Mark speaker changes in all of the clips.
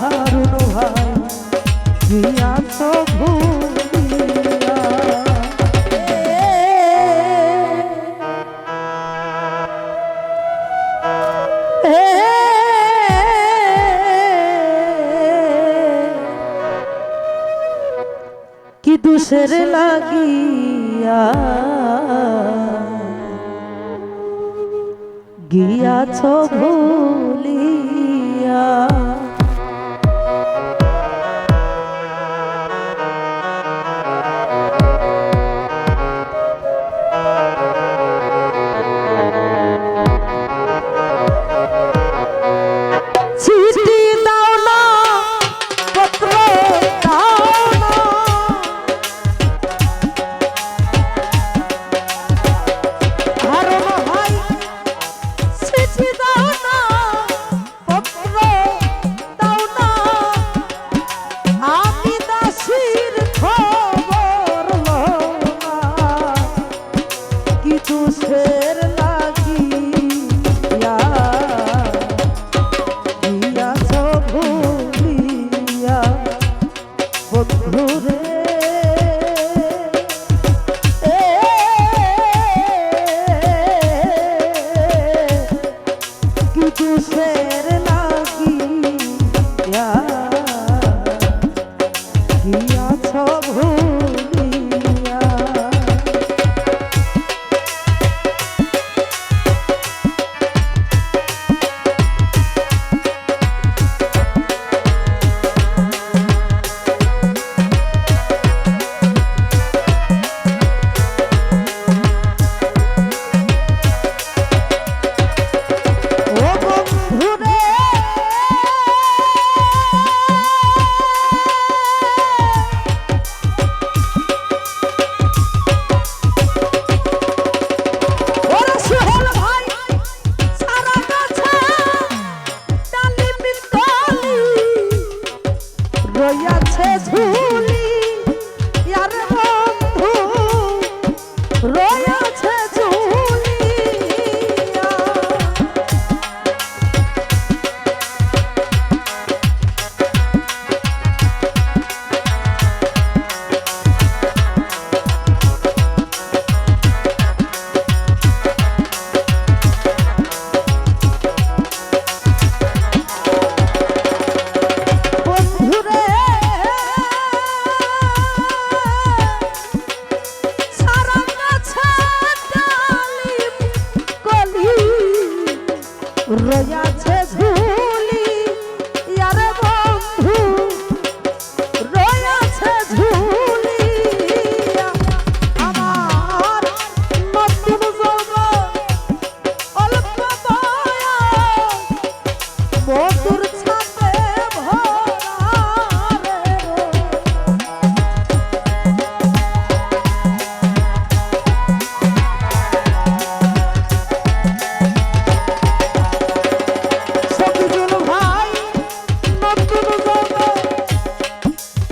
Speaker 1: হারুন কি লাগিয়া গিয়াছ ভুলিয়া। বন্ধুরে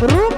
Speaker 1: Ру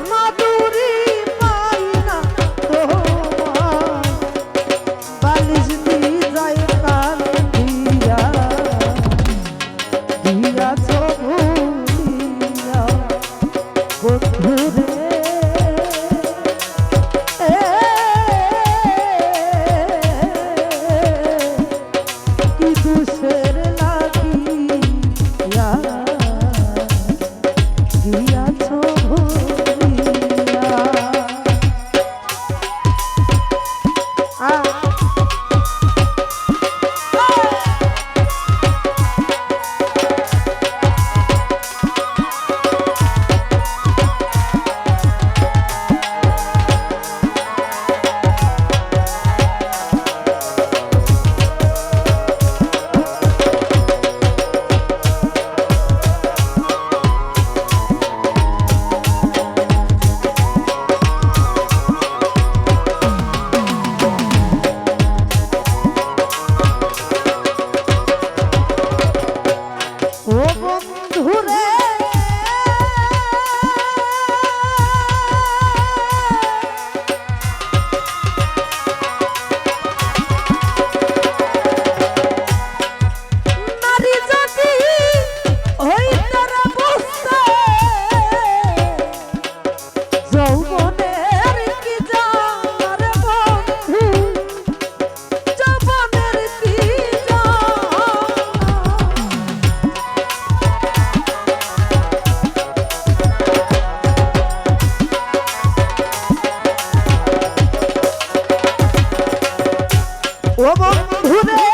Speaker 1: ও বন্ধু রে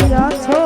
Speaker 1: Yeah, so